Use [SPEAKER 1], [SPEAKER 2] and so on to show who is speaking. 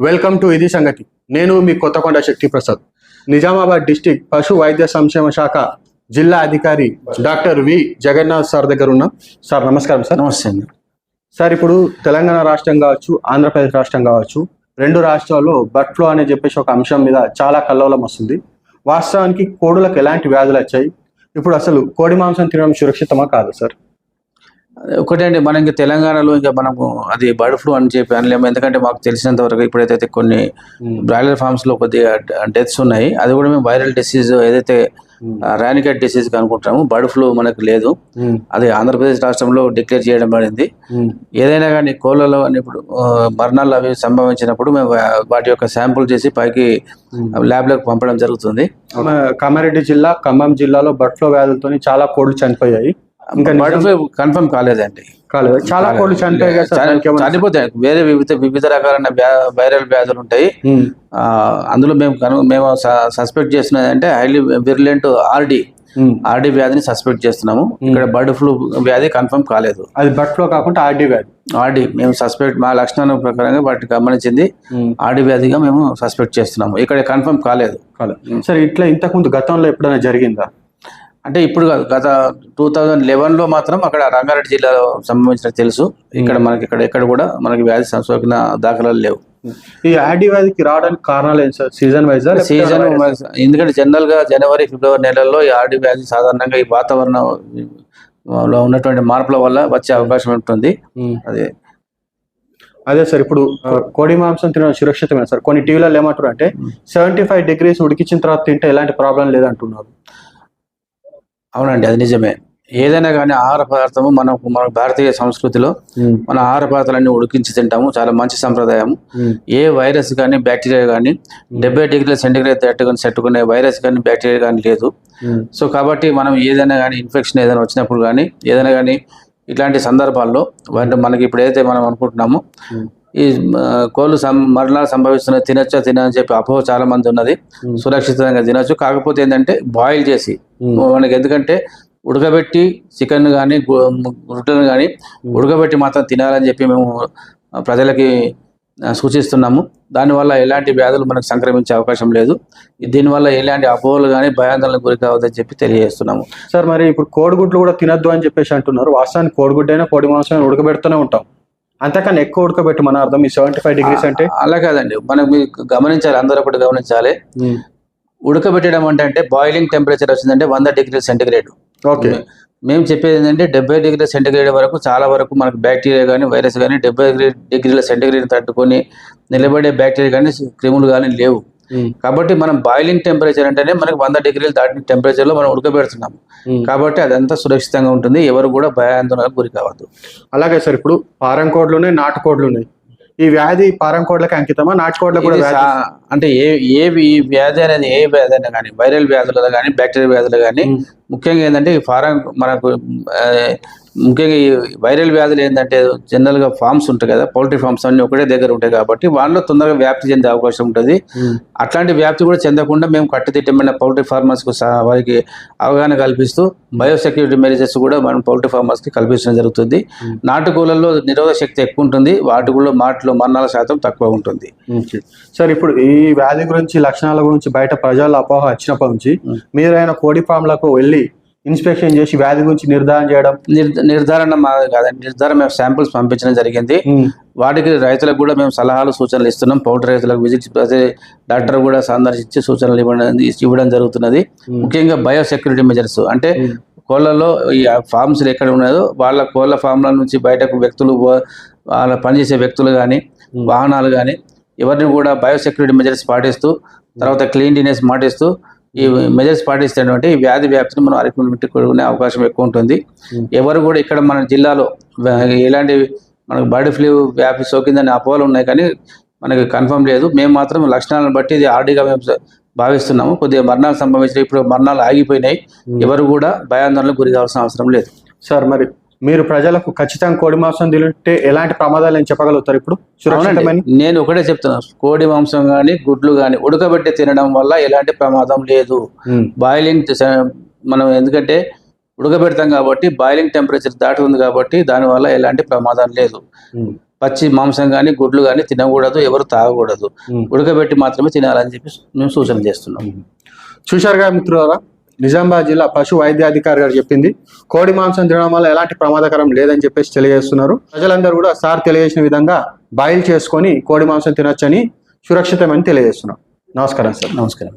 [SPEAKER 1] Welcome to ఇది సంగతి. నేను మీ కొత్తకొండ శక్తి ప్రసాద్ నిజామాబాద్ డిస్టిక్ పశు వైద్య సంక్షేమ శాఖ జిల్లా అధికారి డాక్టర్ వి. జగన్నాథ్ సార్ దగ్గర ఉన్నాం. సార్ నమస్కారం సార్.
[SPEAKER 2] నమస్తే అండి.
[SPEAKER 1] సార్ ఇప్పుడు తెలంగాణ రాష్ట్రం కావచ్చు ఆంధ్రప్రదేశ్ రాష్ట్రం కావచ్చు రెండు రాష్ట్రాల్లో బర్డ్ ఫ్లూ అని చెప్పేసి ఒక అంశం మీద చాలా కల్లోలం వస్తుంది. వాస్తవానికి కోడులకు ఎలాంటి వ్యాధులు వచ్చాయి? ఇప్పుడు అసలు కోడి మాంసం తినడం సురక్షితమా కాదు సార్?
[SPEAKER 2] ఒకటే అండి మనం ఇంకా తెలంగాణలో ఇంకా మనము అది బర్డ్ ఫ్లూ అని చెప్పి అనలేము. ఎందుకంటే మాకు తెలిసినంత వరకు ఇప్పుడైతే కొన్ని బ్రాయిలర్ ఫార్మ్స్లో కొద్దిగా డెత్స్ ఉన్నాయి. అది కూడా మేము వైరల్ డిసీజ్ ఏదైతే రానికెట్ డిసీజ్ అనుకుంటాము బర్డ్ ఫ్లూ మనకు లేదు. అది ఆంధ్రప్రదేశ్ రాష్ట్రంలో డిక్లేర్ చేయడం పడింది ఏదైనా కానీ కోళ్ళలో ఇప్పుడు మరణాలు అవి సంభవించినప్పుడు మేము వాటి యొక్క శాంపుల్ చేసి పైకి ల్యాబ్లోకి పంపడం జరుగుతుంది.
[SPEAKER 1] కామారెడ్డి జిల్లా ఖమ్మం జిల్లాలో బర్డ్ ఫ్లూ వ్యాధులతో చాలా కోళ్ళు చనిపోయాయి. ఇంకా
[SPEAKER 2] బర్డ్ ఫ్లూ కన్ఫర్మ్ కాలేదండి.
[SPEAKER 1] కాలేదు. చాలా కోళ్ళు చనిపోయాయి
[SPEAKER 2] చనిపోతాయి. వేరే వివిధ వివిధ రకాలైన వైరల్ వ్యాధులు ఉంటాయి. అందులో మేము మేము సస్పెక్ట్ చేస్తున్నది అంటే హైలీ విరిలెంట్ ఆర్డి. ఆర్డి వ్యాధిని సస్పెక్ట్ చేస్తున్నాము. ఇక్కడ బర్డ్ ఫ్లూ వ్యాధి కన్ఫర్మ్ కాలేదు.
[SPEAKER 1] అది బర్డ్ ఫ్లూ కాకుండా ఆర్డీ వ్యాధి.
[SPEAKER 2] ఆర్డి మేము సస్పెక్ట్ మా లక్షణాల ప్రకారంగా వాటిని గమనించింది. ఆర్డి వ్యాధిగా మేము సస్పెక్ట్ చేస్తున్నాము. ఇక్కడ కన్ఫర్మ్ కాలేదు.
[SPEAKER 1] కాలేదు. సరే ఇట్లా ఇంతకుముందు గతంలో ఎప్పుడైనా జరిగిందా?
[SPEAKER 2] అంటే ఇప్పుడు కాదు గత టూ థౌజండ్ లెవెన్లో మాత్రం అక్కడ రంగారెడ్డి జిల్లాలో సంబంధించిన తెలుసు. ఇక్కడ మనకి ఇక్కడ ఎక్కడ కూడా మనకి వ్యాధి సోకిన దాఖలాలు లేవు.
[SPEAKER 1] ఈ ఆర్డీ వ్యాధికి రావడానికి కారణాలు ఏంటి సార్? సీజన్ వైజ్
[SPEAKER 2] సీజన్ ఎందుకంటే జనరల్గా జనవరి ఫిబ్రవరి నెలల్లో ఈ ఆర్డి వ్యాధి సాధారణంగా ఈ వాతావరణం లో ఉన్నటువంటి మార్పుల వల్ల వచ్చే అవకాశం ఉంటుంది. అదే.
[SPEAKER 1] అదే సార్ ఇప్పుడు కోడి మాంసం తినడం సురక్షితమైన సార్? కొన్ని టీవీలలో ఏమంటారు అంటే సెవెంటీ ఫైవ్ డిగ్రీస్ ఉడికించిన తర్వాత తింటే ఎలాంటి ప్రాబ్లం లేదంటున్నారు.
[SPEAKER 2] అవునండి అది నిజమే. ఏదైనా కానీ ఆహార పదార్థము మన మన భారతీయ సంస్కృతిలో మన ఆహార పదార్థాలన్నీ ఉడికించి తింటాము చాలా మంచి సంప్రదాయం ఏ వైరస్ కానీ బ్యాక్టీరియా కానీ డెబ్బై డిగ్రీల సెంటిగ్రేడ్ తట్టుకొని తట్టుకునే వైరస్ కానీ బ్యాక్టీరియా కానీ లేదు. సో కాబట్టి మనం ఏదైనా కానీ ఇన్ఫెక్షన్ ఏదైనా వచ్చినప్పుడు కానీ ఏదైనా కానీ ఇట్లాంటి సందర్భాల్లో మనకి ఇప్పుడు ఏదైతే మనం అనుకుంటున్నామో ఈ కోళ్ళు సం మరణాలు సంభవిస్తున్నాయి తినొచ్చా తినని చెప్పి అపోహ చాలా మంది ఉన్నది సురక్షితంగా తినొచ్చు. కాకపోతే ఏంటంటే బాయిల్ చేసి మనకి ఎందుకంటే ఉడకబెట్టి చికెన్ కానీ గుడ్లను కానీ ఉడకబెట్టి మాత్రం తినాలని చెప్పి మేము ప్రజలకి సూచిస్తున్నాము. దానివల్ల ఎలాంటి వ్యాధులు మనకు సంక్రమించే అవకాశం లేదు. దీనివల్ల ఎలాంటి అపోహలు కానీ భయాందోళనకు గురి కావద్దని చెప్పి తెలియజేస్తున్నాము.
[SPEAKER 1] సార్ మరి ఇప్పుడు కోడిగుడ్లు కూడా తినద్దు అని చెప్పేసి అంటున్నారు. వాస్తవానికి కోడిగుడ్డు అయినా కోడి మాంసం ఉడకబెడుతూనే ఉంటాం. అంతకన్నా ఎక్కువ ఉడకబెట్టి మన అర్థం ఈ సెవెంటీ ఫైవ్ డిగ్రీస్ అంటే?
[SPEAKER 2] అలా కాదండి. మనం మీకు గమనించాలి అందరూ ఒకటి గమనించాలి. ఉడకబెట్టడం అంటే అంటే బాయిలింగ్ టెంపరేచర్ వచ్చిందంటే వంద డిగ్రీ సెంటిగ్రేడ్.
[SPEAKER 1] ఓకే.
[SPEAKER 2] మేము చెప్పేది ఏంటంటే డెబ్బై డిగ్రీల సెంటిగ్రేడ్ వరకు చాలా వరకు మనకు బ్యాక్టీరియా కానీ వైరస్ కానీ డెబ్బై డిగ్రీ డిగ్రీల సెంటిగ్రేడ్ తట్టుకొని నిలబడే బ్యాక్టీరియా కానీ క్రిములు కానీ లేవు. కాబట్టి మనం బాయిలింగ్ టెంపరేచర్ అంటేనే మనకి వంద డిగ్రీలు దాటిన టెంపరేచర్లో మనం ఉడకబెడుతున్నాము. కాబట్టి అదంతా సురక్షితంగా ఉంటుంది. ఎవరు కూడా భయాందోళనకు గురి కావద్దు.
[SPEAKER 1] అలాగే సార్ ఇప్పుడు పారం కోడ్లు ఉన్నాయి నాటు కోడ్లు ఉన్నాయి ఈ వ్యాధి పారం కోడ్లకి అంకితమా నాటు కోడ్లకు కూడా
[SPEAKER 2] అంటే ఏ ఏ ఈ వ్యాధి అనేది ఏ వ్యాధి అయినా కానీ వైరల్ వ్యాధులు కానీ బ్యాక్టీరియా వ్యాధులు కానీ. ముఖ్యంగా ఏంటంటే ఈ ఫారం మనకు ముఖ్యంగా ఈ వైరల్ వ్యాధులు ఏంటంటే జనరల్గా ఫార్మ్స్ ఉంటాయి కదా పౌల్ట్రీ ఫార్మ్స్ అన్ని ఒకటే దగ్గర ఉంటాయి కాబట్టి వాళ్ళలో తొందరగా వ్యాప్తి చెందే అవకాశం ఉంటుంది. అట్లాంటి వ్యాప్తి కూడా చెందకుండా మేము కట్టుదిట్టమైన పౌల్ట్రీ ఫార్మర్స్కు సహా వారికి అవగాహన కల్పిస్తూ బయోసెక్యూరిటీ మెజర్స్ కూడా మనం పౌల్ట్రీ ఫార్మర్స్కి కల్పించడం జరుగుతుంది. నాటుకోళ్ళల్లో నిరోధక శక్తి ఎక్కువ ఉంటుంది వాటిలో మాటలో మరణాల శాతం తక్కువ ఉంటుంది.
[SPEAKER 1] సార్ ఇప్పుడు ఈ వ్యాధి గురించి లక్షణాల గురించి బయట ప్రజల అపోహ వచ్చినప్పటి నుంచి. మీరైనా కోడి ఫామ్లకు వెళ్ళి ఇన్స్పెక్షన్ చేసి వ్యాధి గురించి నిర్ధారణ చేయడం?
[SPEAKER 2] నిర్- నిర్ధారణ మాది కాదండి. నిర్ధారణ మేము శాంపిల్స్ పంపించడం జరిగింది. వాటికి రైతులకు కూడా మేము సలహాలు సూచనలు ఇస్తున్నాం. పౌడర్ రైతులకు విజిట్ డాక్టర్ కూడా సందర్శించి సూచనలు ఇవ్వడం ఇవ్వడం జరుగుతున్నది. ముఖ్యంగా బయోసెక్యూరిటీ మెజర్స్. అంటే కోళ్ళలో ఈ ఫార్మ్స్ ఎక్కడ ఉన్నాయో వాళ్ళ కోళ్ళ ఫామ్ల నుంచి బయటకు వ్యక్తులు వాళ్ళ పనిచేసే వ్యక్తులు కానీ వాహనాలు కానీ ఎవరిని కూడా బయోసెక్యూరిటీ మెజర్స్ పాటిస్తూ తర్వాత క్లీన్లీనెస్ పాటిస్తూ ఈ మెజర్స్ పాటిస్తే ఈ వ్యాధి వ్యాప్తిని మనం అరికట్టుకునే అవకాశం ఎక్కువ ఉంటుంది. ఎవరు కూడా ఇక్కడ మన జిల్లాలో ఎలాంటి మనకు బర్డ్ ఫ్లూ వ్యాపి సోకిందని అపోహలు ఉన్నాయి కానీ మనకి కన్ఫర్మ్ లేదు. మేము మాత్రం లక్షణాలను బట్టి ఇది ఆర్డీగా మేము భావిస్తున్నాము. కొద్దిగా మరణాలు సంభవించిన ఇప్పుడు మరణాలు ఆగిపోయినాయి. ఎవరు కూడా భయాందోళనకు గురి కావాల్సిన అవసరం లేదు.
[SPEAKER 1] సార్ మరి మీరు ప్రజలకు ఖచ్చితంగా కోడి మాంసం తింటే ఎలాంటి ప్రమాదాలు అని చెప్పగలుగుతారు ఇప్పుడు? సురక్షితమైన.
[SPEAKER 2] నేను ఒకటే చెప్తున్నా. కోడి మాంసం కానీ గుడ్లు కానీ ఉడకబెట్టి తినడం వల్ల ఎలాంటి ప్రమాదం లేదు. బాయిలింగ్ మనం ఎందుకంటే ఉడకబెడతాం కాబట్టి బాయిలింగ్ టెంపరేచర్ దాటుతుంది కాబట్టి దానివల్ల ఎలాంటి ప్రమాదం లేదు. పచ్చి మాంసం కానీ గుడ్లు కానీ తినకూడదు ఎవరు తాగకూడదు. ఉడకబెట్టి మాత్రమే తినాలని చెప్పి మేము సూచన చేస్తున్నాం.
[SPEAKER 1] చూశారుగా మిత్రులారా? నిజామాబాద్ జిల్లా పశు వైద్యాధికారి గారు చెప్పింది కోడి మాంసం తినడం వల్ల ఎలాంటి ప్రమాదకరం లేదని చెప్పేసి తెలియజేస్తున్నారు. ప్రజలందరూ కూడా సార్ తెలియజేసిన విధంగా బాయిల్ చేసుకొని కోడి మాంసం తినొచ్చని సురక్షితమని తెలియజేస్తున్నారు నమస్కారం సార్.
[SPEAKER 2] నమస్కారం.